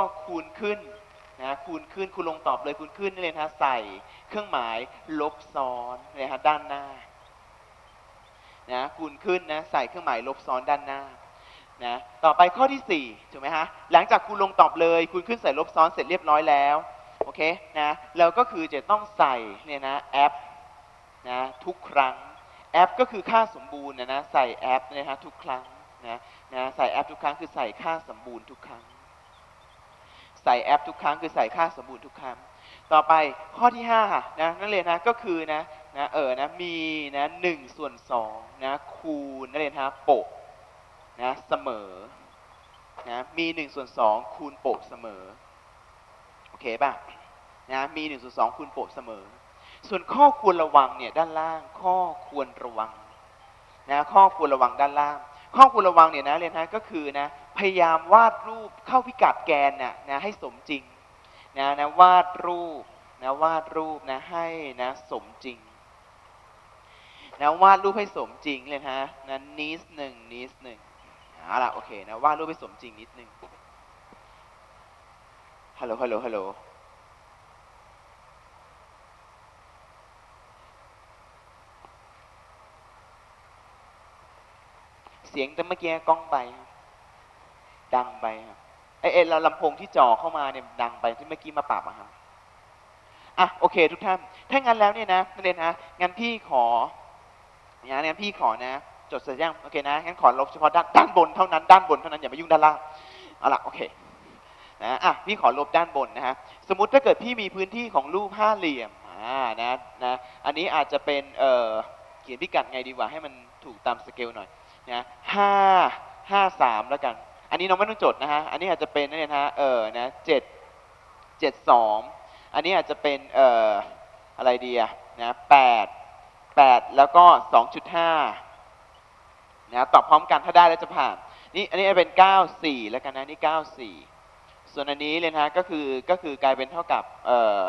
ก็คูณขึ้นนะคูณขึ้นคูณลงตอบเลยคูณขึ้นนี่เลยนะใส่เครื่องหมายลบซ้อนนะฮะด้านหน้านะคูณขึ้นนะใส่เครื่องหมายลบซ้อนด้านหน้านะต่อไปข้อที่สี่ถูกไหมฮะหลังจากคูณลงตอบเลยคูณขึ้นใส่ลบซ้อนเสร็จเรียบร้อยแล้วโอเคนะเราก็คือจะต้องใส่เนี่ยนะแอปนะทุกครั้งแอปก็คือค่าสมบูรณ์นะนะใส่แอปนะฮะทุกครั้งนะนะใส่แอปทุกครั้งคือใส่ค่าสมบูรณ์ทุกครั้ง ใส่แอปทุกครั้ง คือใส่ค่าสมบูรณ์ทุกครั้ง ต่อไปข้อที่5ค่ะนะนักเรียนนะก็คือนะนะเออนะมีนะหนึ่งส่วนสองนะคูณนักเรียนฮะโปะนะเสมอนะมีหนึ่งส่วนสองคูณโปะเสมอโอเคป่ะนะมีหนึ่งส่วนสองคูณโปะเสมอ ส่วนข้อควรระวังเนี่ยด้านล่างข้อควรระวังนะข้อควรระวังด้านล่าง ข้อควรระวังเนี่ยนะเรียนฮะก็คือนะพยายามวาดรูปเข้าพิกัดแกนน่ะนะให้สมจริงนะนะวาดรูปนะวาดรูปนะให้นะสมจริงนะวาดรูปให้สมจริงเลยฮะนะนิดหนึ่งนิดหนึ่งเอาล่ะโอเคนะวาดรูปให้สมจริงนิดหนึ่งฮัลโหลฮัลโหลฮัลโหล เสียงแต่เมื่อกี้กล้องไป ดังไปครับไอเอ็นเราลำโพงที่จ่อเข้ามาเนี่ยดังไปที่เมื่อกี้มาปรับอะครับอะโอเค ทุกท่าน ถ้างั้นแล้วเนี่ยนะนักเรียนนะงั้นพี่ขอนะงั้นพี่ขอนะ จดเสร็จยังโอเคนะงั้นขอลบเฉพาะด้านด้านบนเท่านั้นด้านบนเท่านั้นอย่ามายุ่งด้านล่างเอาละโอเคนะอะพี่ขอลบด้านบนนะฮะสมมติถ้าเกิดพี่มีพื้นที่ของรูปห้าเหลี่ยมอ่านะนะอันนี้อาจจะเป็นเอ่อเขียนพิกัดไงดีกว่าให้มันถูกตามสเกลหน่อย นะห้าห้าสามแล้วกัน อันนี้น้องไม่ต้องจดนะฮะ อันนี้อาจจะเป็นนี่นะฮะ เออ นะเจ็ดเจ็ดสอง อันนี้อาจจะเป็น เอ่อ อะไรดีอะนะแปดแปดแล้วก็สองจุดห้านะตอบพร้อมกันถ้าได้แล้วจะผ่าน นี่อันนี้เป็นเก้าสี่แล้วกันนะนี่เก้าสี่ส่วนอันนี้เลยนะฮะก็คือก็คือกลายเป็นเท่ากับ เอ่อ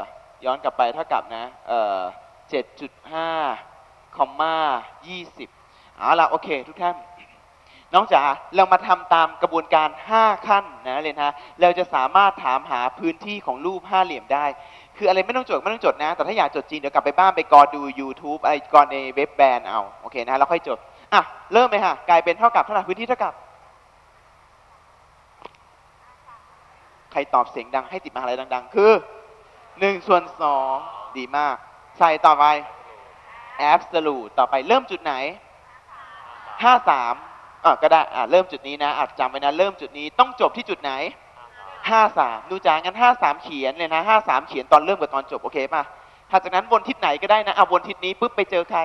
ย้อนกลับไปเท่ากับนะ เอ่อเจ็ดจุดห้าคอมมายี่สิบ เอาล่ะโอเค ทุกท่านน้องจ๋าเรามาทำตามกระบวนการ 5 ขั้นนะเรียนฮะเราจะสามารถถามหาพื้นที่ของรูปห้าเหลี่ยมได้ คืออะไรไม่ต้องจดไม่ต้องจดนะ แต่ถ้าอยากจดจริงเดี๋ยวกลับไปบ้านไปกอดู YouTube ไอ้กอนในเว็บแบนเอาโอเคนะแล้วค่อยจดอะเริ่มเลยค่ะกลายเป็นเท่ากับเท่าไหร่พื้นที่เท่ากับ ใครตอบเสียงดังให้ติดมาอะไรดัง ๆ คือ1ส่วน2ดีมาก ใส่ต่อไป absolute ต่อไปเริ่มจุดไหน 53อะก็ได้อะเริ่มจุดนี้นะอาจจำไว้นะเริ่มจุดนี้ต้องจบที่จุดไหน53ดูจางั้น53เขียนเลยนะ53เขียนตอนเริ่มกับตอนจบโอเคป่ะถัดจากนั้นวนทิศไหนก็ได้นะอะวนทิศนี้ปุ๊บไปเจอใคร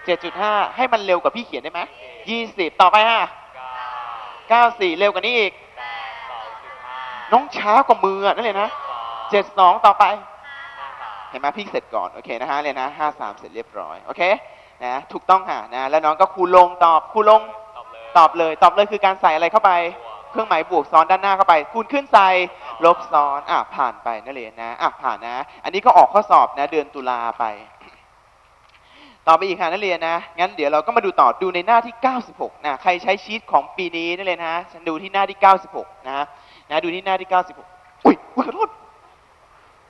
7.5ให้มันเร็วกว่าพี่เขียนได้ไหม20ต่อไปฮะ94เร็วกว่านี้อีกน้องช้ากว่ามืออะนั่นเลยนะ72ต่อไป เห็นไหมพี่เสร็จก่อน โอเคนะฮะเลยนะ53เสร็จเรียบร้อย โอเค นะถูกต้องค่ะนะแล้วน้องก็คูณลงตอบคูณลงตอบเลย ตอบเลยคือการใส่อะไรเข้าไป เครื่องหมายบวกซ้อนด้านหน้าเข้าไป คูณขึ้นใส่ลบซ้อนอะผ่านไปนักเรียนนะอะผ่านนะ อันนี้ก็ออกข้อสอบนะ เดือนตุลาไป ต่อไปอีกค่ะนักเรียนนะ งั้นเดี๋ยวเราก็มาดูต่อดูในหน้าที่ 96นะใครใช้ชีตของปีนี้นักเรียนนะฉันดูที่หน้าที่ 96 นะนะดูที่หน้าที่ 96 อุ้ยอุ้ยขอโทษ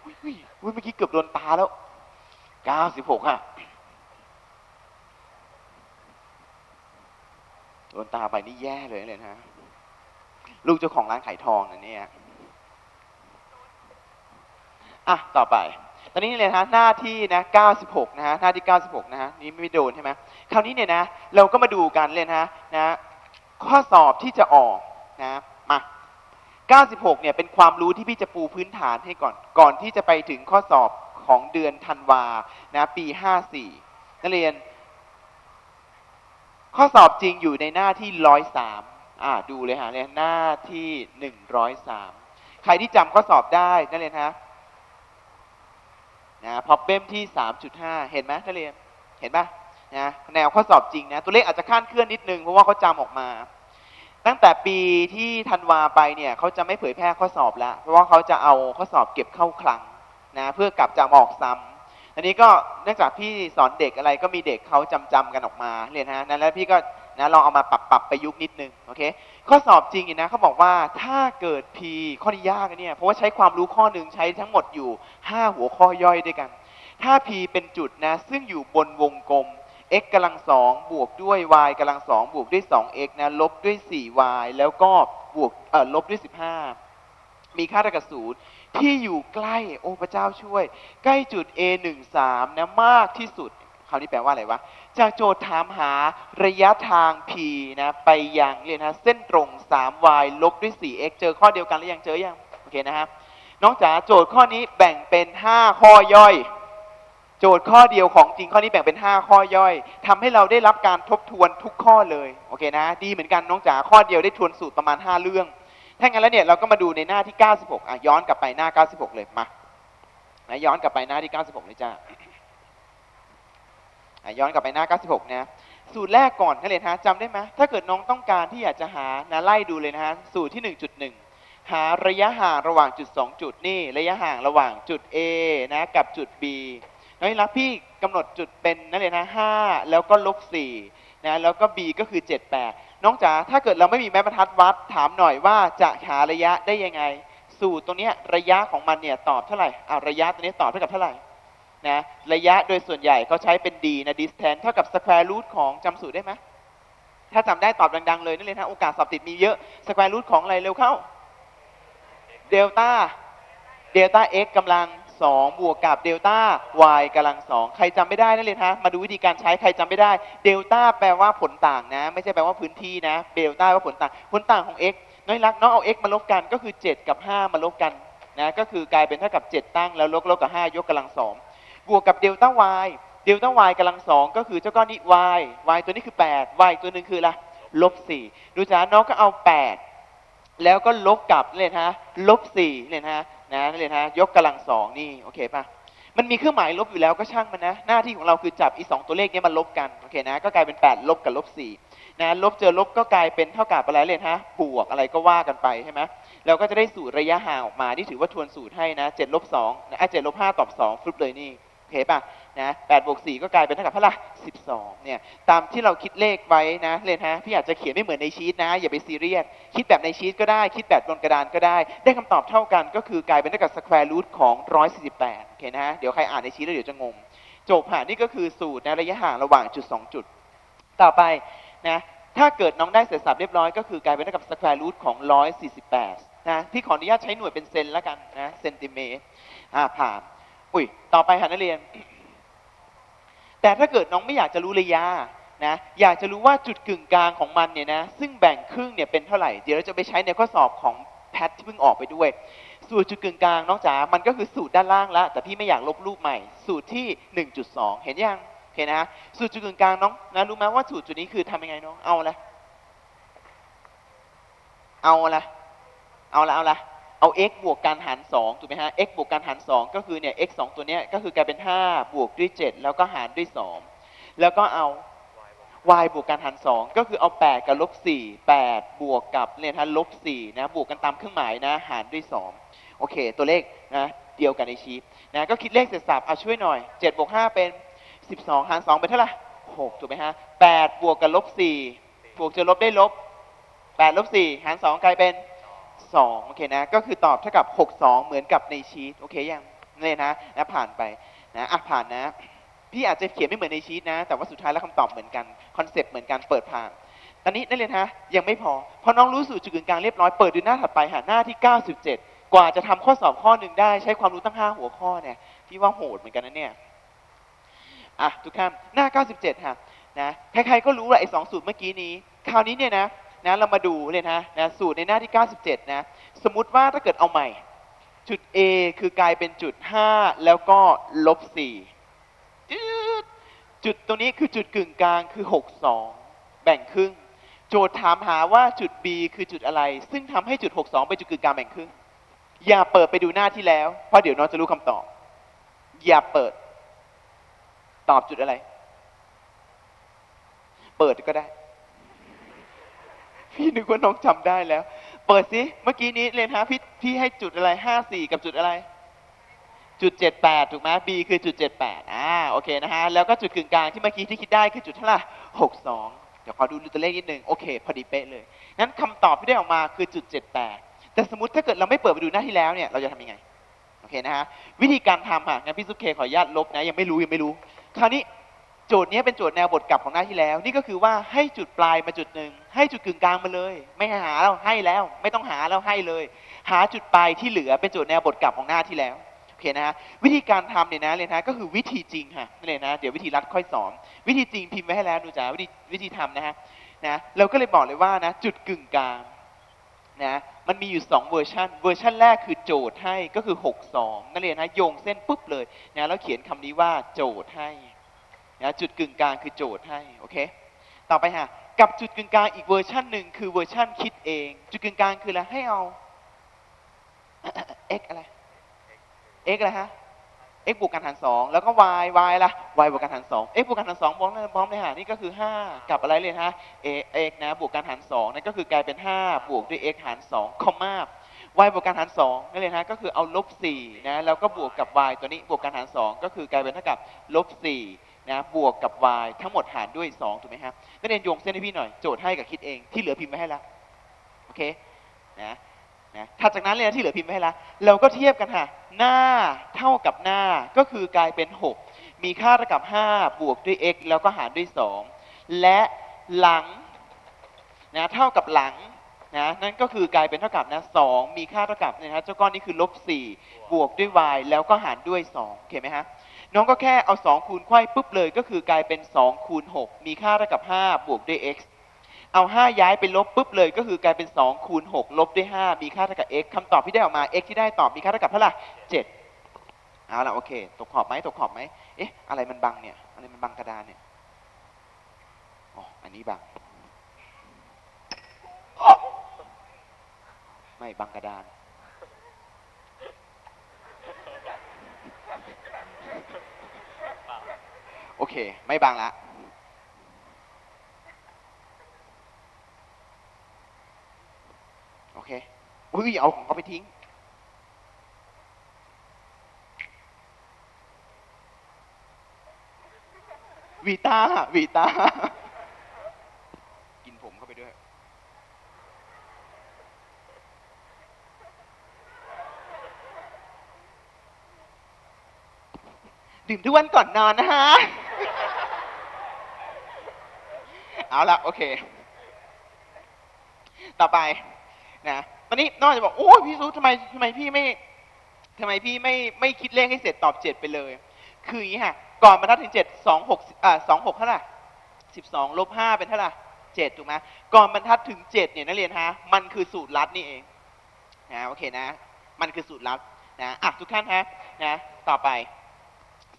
อุ้ยอุ้ยอุ้ยเมื่อกี้เกือบโดนตาแล้ว 96อะ โดนตาไปนี่แย่เลยเลยนะลูกเจ้าของร้านขายทองนะเนี่ยอะต่อไป ตอนนี้เลยนะหน้าที่นะ96นะฮะหน้าที่ 96นะฮะนี่ไม่โดนใช่ไหมคราวนี้เนี่ยนะเราก็มาดูกันเลยนะนะข้อสอบที่จะออกนะมา96เนี่ยเป็นความรู้ที่พี่จะปูพื้นฐานให้ก่อน ก่อนที่จะไปถึงข้อสอบของเดือนธันวานะปี 54นักเรียน ข้อสอบจริงอยู่ในหน้าที่ร้อยสามอ่าดูเลยฮะเนี่ยหน้าที่หนึ่งร้อยสามใครที่จำข้อสอบได้นักเรียนฮะนะพอเบมที่สามจุดห้าเห็นไหมนักเรียนเห็นปะนะแนวข้อสอบจริงนะตัวเลขอาจจะคลาดเคลื่อนนิดนึงเพราะว่าเขาจำออกมา ตั้งแต่ปีที่ธันวาไปเนี่ยเขาจะไม่เผยแพร่ข้อสอบแล้ว เพราะว่าเขาจะเอาข้อสอบเก็บเข้าคลังนะเพื่อกลับจำออกซ้ำ อันนี้ก็เนื่องจากพี่สอนเด็กอะไรก็มีเด็กเขาจำจำกันออกมาเรียนฮะนั้นแล้วพี่ก็นะลองเอามาปรับปรับประยุกต์นิดนึงโอเคข้อสอบจริงนะเขาบอกว่าถ้าเกิด p ข้อนี้ยากเนี่ยเพราะว่าใช้ความรู้ข้อหนึ่งใช้ทั้งหมดอยู่ 5 หัวข้อย่อยด้วยกัน ถ้า p เป็นจุดนะซึ่งอยู่บนวงกลม x กำลังสองบวกด้วย y กำลังสองบวกด้วย 2x นะลบด้วย 4y แล้วก็บวกเอ่อลบด้วย 15 มีค่าเท่ากับศูนย์ที่อยู่ใกล้โอ้พระเจ้าช่วย ใกล้จุด a 1 3นะมากที่สุดคราวนี้แปลว่าอะไรวะ จากโจทย์ถามหาระยะทาง p นะ ไปยังเรียนนะเส้นตรง 3y ลบด้วย 4x เจอข้อเดียวกันหรือยังเจอยังโอเคนะฮะน้องจ๋าโจทย์ข้อนี้แบ่งเป็น 5 ข้อย่อย โจทย์ข้อเดียวของจริงข้อนี้แบ่งเป็น 5 ข้อย่อยทำให้เราได้รับการทบทวนทุกข้อเลยโอเคนะ ดีเหมือนกันน้องจ๋าข้อเดียวได้ทวนสูตรประมาณ 5 เรื่อง ถ้างั้นแล้วเนี่ยเราก็มาดูในหน้าที่ 96อะย้อนกลับไปหน้า 96 เลยมานะย้อนกลับไปหน้าที่ 96เลยจ้าย้อนกลับไปหน้า 96 นะสูตรแรกก่อนนักเรียนฮะจำได้ไหมถ้าเกิดน้องต้องการที่อยากจะหานะไล่ดูเลยนะฮะสูตรที่ 1.1 หาระยะห่างระหว่างจุด 2 จุดนี่ระยะห่างระหว่างจุด A นะกับจุด B น้อยรักพี่กำหนดจุดเป็นนักเรียนนะ5แล้วก็ลบ4นะแล้วก็ B ก็คือ 7 8 น้องจ๋าถ้าเกิดเราไม่มีแม้บรรทัดวัดถามหน่อยว่าจะหาระยะได้ยังไง สูตรตรงนี้ระยะของมันเนี่ยตอบเท่าไหร่อ่าระยะตัวนี้ตอบเท่ากับเท่าไหร่นะระยะโดยส่วนใหญ่เขาใช้เป็น d นะ distance เท่ากับ square root ของจำสูตรได้ไหมถ้าจำได้ตอบดังๆเลยนั่นเลยนะโอกาสสอบติดมีเยอะ square root ของอะไรเร็วเข้าเดลต้าเดลต้า x กำลัง 2 บวกกับเดลต้า y กำลัง2ใครจำไม่ได้นั่นเลยฮะมาดูวิธีการใช้ใครจำไม่ได้เดลต้าแปลว่าผลต่างนะ ไม่ใช่แปลว่าพื้นที่นะเดลต้าว่าผลต่างผลต่างของ x น้อยรักน้องเอา x มาลบกันก็คือ 7 กับ 5 มาลบกันนะก็คือกลายเป็นเท่ากับ 7 ตั้งแล้วลบลบกับ 5 ยกกำลัง2บวกกับเดลต้า y เดลต้า y กำลัง2ก็คือเจ้าก้อนนี้ y y ตัวนี้คือ 8 y ตัวหนึ่งคืออะไรลบ4ดูจ้าน้องก็เอา 8 แล้วก็ลบกับเลยฮะลบ4เลยฮะ นะเลยฮะยกกำลังสองนี่โอเคปะมันมีเครื่องหมายลบอยู่แล้วก็ช่างมันนะหน้าที่ของเราคือจับอีสองตัวเลขนี้มาลบกันโอเคนะก็กลายเป็น 8 ลบกับลบ4นะลบเจอลบก็กลายเป็นเท่ากับอะไรเลยฮะบวกอะไรก็ว่ากันไปใช่ไหมเราก็จะได้สูตรระยะห่างออกมาที่ถือว่าทวนสูตรให้นะ7ลบ2นะอะ7ลบ5ตอบ2ฟลุปเลยนี่โอเคปะ นะ8บวก4ก็กลายเป็นเท่ากับเท่าไหร่12เนี่ยตามที่เราคิดเลขไว้นะเลยฮะพี่อาจจะเขียนไม่เหมือนในชีตนะ อย่าไปซีเรียสคิดแบบในชีตก็ได้ คิดแบบบนกระดานก็ได้ ได้คำตอบเท่ากันก็คือกลายเป็นเท่ากับสแควร์รูทของ148โอเคนะฮะเดี๋ยวใครอ่านในชีตแล้วเดี๋ยวจะงงจบผ่านนี่ก็คือสูตรนะระยะห่างระหว่างจุด2จุด ต่อไปนะถ้าเกิดน้องได้เสร็จสับเรียบร้อยก็คือกลายเป็นเท่ากับสแควร์รูทของ148นะพี่ขออนุญาตใช้หน่วยเป็นเซนแล้วกันนะเซนติเมตรอ่าผ่าน อุ้ยต่อไปค่ะนักเรียน แต่ถ้าเกิดน้องไม่อยากจะรู้ระยะนะอยากจะรู้ว่าจุดกึ่งกลางของมันเนี่ยนะซึ่งแบ่งครึ่งเนี่ยเป็นเท่าไหร่ เดี๋ยวเราจะไปใช้ในข้อสอบของแพทที่เพิ่งออกไปด้วย สูตรจุดกึ่งกลางน้องจ๋ามันก็คือสูตรด้านล่างละแต่พี่ไม่อยากลบรูปใหม่ สูตรที่ 1.2 เห็นยังโอเคนะสูตรจุดกึ่งกลางน้องนะรู้ไหมว่าสูตรจุดนี้คือทำยังไงน้องเอาละเอาละเอาละเอาละ เอา x บวกกันหาร2ถูกไหมฮะ x บวกกันหาร 2 ก็คือเนี่ย x 2 ตัวเนี้ยก็คือกลายเป็น 5 บวกด้วย 7 แล้วก็หารด้วย 2 แล้วก็เอา y บวกกันหาร 2 ก็คือเอา 8 กับลบ4 8 บวกกับเนี่ยฮะลบ4นะบวกกันตามเครื่องหมายนะหารด้วย 2 โอเค ตัวเลขนะเดียวกันในชีตนะก็คิดเลขเสร็จสับเอาช่วยหน่อย7บวก5เป็น 12 หาร 2 เป็นเท่าไหร่6ถูกไหมฮะ8บวกกับลบ4บวกจะลบได้ลบ8ลบ4หาร 2 กลายเป็น 2โอเคนะก็คือตอบเท่ากับ 62 เหมือนกับในชีตโอเคยังเนี่ยนะนะผ่านไปนะอะผ่านนะ พี่อาจจะเขียนไม่เหมือนในชีตนะ แต่ว่าสุดท้ายแล้วคำตอบเหมือนกันคอนเซปต์เหมือนกันเปิดผ่านตอนนี้นักเรียนฮะยังไม่พอพอน้องรู้สูตรจุดกึ่งกลางเรียบร้อยเปิดดูหน้าถัดไปหาหน้าที่ 97 กว่าจะทำข้อสอบข้อหนึ่งได้ใช้ความรู้ตั้ง 5 หัวข้อเนี่ยพี่ว่าโหดเหมือนกันนะเนี่ยอะทุกท่านหน้า 97ค่ะนะใครๆก็รู้แหละไอ้สองสูตรเมื่อกี้นี้ คราวนี้เนี่ยนะ นะเรามาดูเลยนะนะสูตรในหน้าที่ 97 นะ สมมติว่าถ้าเกิดเอาใหม่ จุด A คือกลายเป็นจุด 5 แล้วก็ลบ4จืดจุดตรงนี้คือจุดกึ่งกลางคือ 62 แบ่งครึ่ง โจทย์ถามหาว่าจุด B คือจุดอะไร ซึ่งทำให้จุด 62 เป็นจุดกึ่งกลางแบ่งครึ่ง อย่าเปิดไปดูหน้าที่แล้ว เพราะเดี๋ยวน้องจะรู้คำตอบ อย่าเปิด ตอบจุดอะไร เปิดก็ได้ พี่นึกว่าน้องจำได้แล้ว เปิดสิเมื่อกี้นี้เรียนหาพี่พี่ให้จุดอะไร54กับจุดอะไร จุด78ถูกไหม B คือจุด78อ่าโอเคนะฮะแล้วก็จุดกึ่งกลางที่เมื่อกี้ที่คิดได้คือจุดเท่าไหร่62เดี๋ยวขอดูตัวเลขนิดนึงโอเคพอดีเป๊ะเลยนั้นคำตอบที่ได้ออกมาคือจุด78แปดแต่สมมติถ้าเกิดเราไม่เปิดไปดูหน้าที่แล้วเนี่ยเราจะทำยังไงโอเคนะฮะวิธีการทำอะงั้นพี่ซุปเคขออนุญาตลบนะยังไม่รู้ยังไม่รู้ คราวนี้ โจทย์นี้เป็นโจทย์แนวบทกลับของหน้าที่แล้ว นี่ก็คือว่าให้จุดปลายมาจุดหนึ่งให้จุดกึ่งกลางมาเลย ไม่หาแล้วให้แล้ว ไม่ต้องหาแล้วให้เลย หาจุดปลายที่เหลือเป็นโจทย์แนวบทกลับของหน้าที่แล้วโอเคนะฮะวิธีการทำเนี่ยนะเลยนะก็คือวิธีจริงค่ะนี่เลยนะเดี๋ยววิธีรัดค่อยสอนวิธีจริงพิมพ์ไว้ให้แล้วดูจ้าวิธีวิธีทำนะฮะนะเราก็เลยบอกเลยว่านะจุดกึ่งกลางนะมันมีอยู่ 2 เวอร์ชันเวอร์ชันแรกคือโจทย์ให้ก็คือ 62นักเรียนนะโยงเส้นปุ๊บเลยนะแล้วเขียนคำนี้ว่าโจทย์ให้ นะจุดกึ่งกลางคือโจทย์ให้โอเคต่อไปฮะกับจุดกึ่งกลางอีกเวอร์ชันหนึ่งคือเวอร์ชันคิดเอง จุดกึ่งกลางคืออะไรให้เอา x อะไร x อะไรฮะ x บวกกันหารสองแล้วก็ y y ละ y บวกกันหารสอง x บวกกันหารสองพร้อมเลยพร้อมเลยฮะนี่ก็คือ5กับอะไรเลยฮะ a x นะบวกกันหารสองนั่นก็คือกลายเป็น5บวกด้วย x หารสองคอมมา y บวกกันหารสองนั่นเลยฮะก็คือเอาลบ4นะแล้วก็บวกกับ y ตัวนี้บวกกันหารสองก็คือกลายเป็นเท่ากับลบ4 นะบวกกับ y ทั้งหมดหารด้วย 2 ถูกไหมฮะนักเรียนโยงเส้นให้พี่หน่อยโจทย์ให้กับคิดเองที่เหลือพิมพ์ไว้ให้แล้วโอเคนะนะถัดจากนั้นเลยนะที่เหลือพิมพ์ไว้ให้แล้วเราก็เทียบกันค่ะ หน้าเท่ากับหน้าก็คือกลายเป็น 6 มีค่าเท่ากับ 5 บวกด้วย x แล้วก็หารด้วย 2 และหลังนะเท่ากับหลังนะนั่นก็คือกลายเป็นเท่ากับนะ2มีค่าเท่ากับนะฮะเจ้าก้อนนี้คือลบ4บวกด้วย y แล้วก็หารด้วย2โอเคไหมฮะ น้องก็แค่เอา 2 คูณไขว้ปุ๊บเลยก็คือกลายเป็น 2 คูณ 6 มีค่าเท่ากับ 5 บวกด้วย x เอา 5 ย้ายไปลบปุ๊บเลยก็คือกลายเป็น 2 คูณ 6 ลบด้วย 5 มีค่าเท่ากับ x คำตอบที่ได้ออกมา x ที่ได้ตอบมีค่าเท่ากับเท่าไหร่7เอาละโอเค ตกขอบไหมตกขอบไหมเอ๊ะ อะไรมันบังเนี่ย อะไรมันบังกระดานเนี่ย อ๋อ อันนี้บัง ไม่บังกระดาน โอเค ไม่บังละโอเคอุ้ยเอาของเขาไปทิ้ง วีตาวีตา กินผมเข้าไปด้วย ดื่มทุกวันก่อนนอนนะฮะ เอาละโอเค ต่อไปนะตอนนี้น้องจจะบอกโอ้ยพี่ซูทำไมทำไมพี่ไม่ทำไมพี่ไม่ไม่คิดเลขให้เสร็จตอบเจ็ดไปเลย คืออย่างนี้ฮะ ก่อนบรรทัดถึงเจ็ดสองหกอ่าสองหกเท่าไหร่สิบสองลบห้าเป็นเท่าไหร่เจ็ดถูกไหมก่อนบรรทัดถึงเจ็ดเนี่ยนักเรียนฮะ มันคือสูตรลัดนี่เองนะโอเคนะ มันคือสูตรลัดนะอะทุกท่านฮะนะ ต่อไป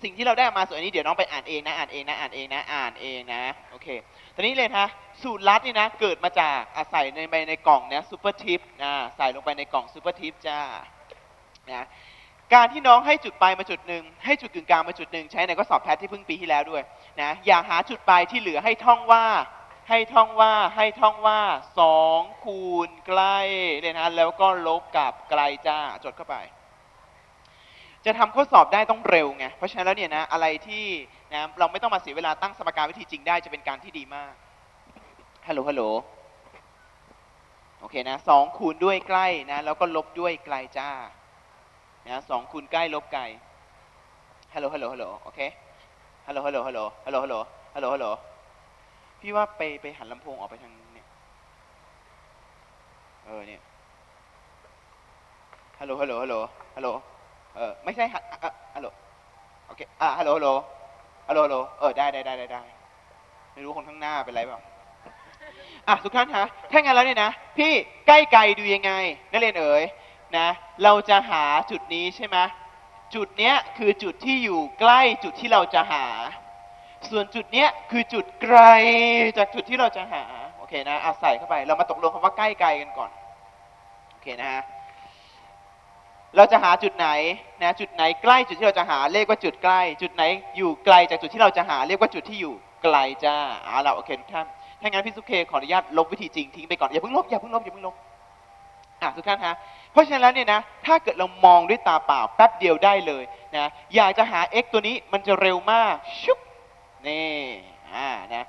สิ่งที่เราได้มาส่วนนี้เดี๋ยวน้องไปอ่านเองนะอ่านเองนะอ่านเองนะอ่านเองนะโอเคตอนนี้เลยฮะสูตรลัดนี่นะเกิดมาจากอาศัยในไปในกล่องนี้ยซูเปอร์ทิปนะใส่ลงไปในกล่องซูเปอร์ทิปจ้านะการที่น้องให้จุดปลายมาจุดหนึ่งให้จุดกึ่งกลางมาจุดหนึ่งใช้ในข้อสอบแพทที่เพิ่งปีที่แล้วด้วยนะอย่าหาจุดปลายที่เหลือให้ท่องว่าให้ท่องว่าให้ท่องว่าสองคูณใกล้เนี่ยนะแล้วก็ลบกับไกลจ้าจดเข้าไป จะทำข้อสอบได้ต้องเร็วไง เพราะฉะนั้นแล้วเนี่ยนะอะไรที่นะเราไม่ต้องมาเสียเวลาตั้งสมการวิธีจริงได้จะเป็นการที่ดีมาก ฮัลโหล ฮัลโหล โอเคนะสองคูณด้วยใกล้นะ แล้วก็ลบด้วยไกลจ้า นะสองคูณใกล้ลบไกล ฮัลโหล ฮัลโหล ฮัลโหล โอเค ฮัลโหล ฮัลโหล ฮัลโหล ฮัลโหล ฮัลโหล ฮัลโหล ฮัลโหล พี่ว่าไปไปหันลำโพงออกไปทางเนี่ย เออเนี่ย ฮัลโหล ฮัลโหล ฮัลโหล ฮัลโหล เออไม่ใช่ฮะอะฮัลโหลโอเคอะฮัลโหลฮัลโหลฮัลโหลฮัลโหลเออได้ได้ได้ได้ได้ไม่รู้คนข้างหน้าเป็นไรเปล่าอะทุกท่านฮะถ้างั้นแล้วเนี่ยนะ พี่ใกล้ไกลดูยังไง นักเรียนเอ๋ยนะ เราจะหาจุดนี้ใช่ไหมจุดเนี้ยคือจุดที่อยู่ใกล้จุดที่เราจะหา ส่วนจุดเนี้ยคือจุดไกลจากจุดที่เราจะหา โอเคนะอะใส่เข้าไป เรามาตกลงคำว่าใกล้ไกลกันก่อน โอเคนะฮะ เราจะหาจุดไหนนะจุดไหนใกล้จุดที่เราจะหาเรียกว่าจุดใกล้ จุดไหนอยู่ไกลจากจุดที่เราจะหาเรียกว่าจุดที่อยู่ไกลจ้าเอาละโอเคทุกท่านถ้างั้นพี่สุเคขออนุญาตลบวิธีจริงทิ้งไปก่อนอย่าเพิ่งลบอย่าเพิ่งลบอย่าเพิ่งลบอะทุกท่านฮะเพราะฉะนั้นแล้วเนี่ยนะถ้าเกิดเรามองด้วยตาเปล่าแป๊บเดียวได้เลยนะอยากจะหา x ตัวนี้มันจะเร็วมากชุบนี่อ่านะ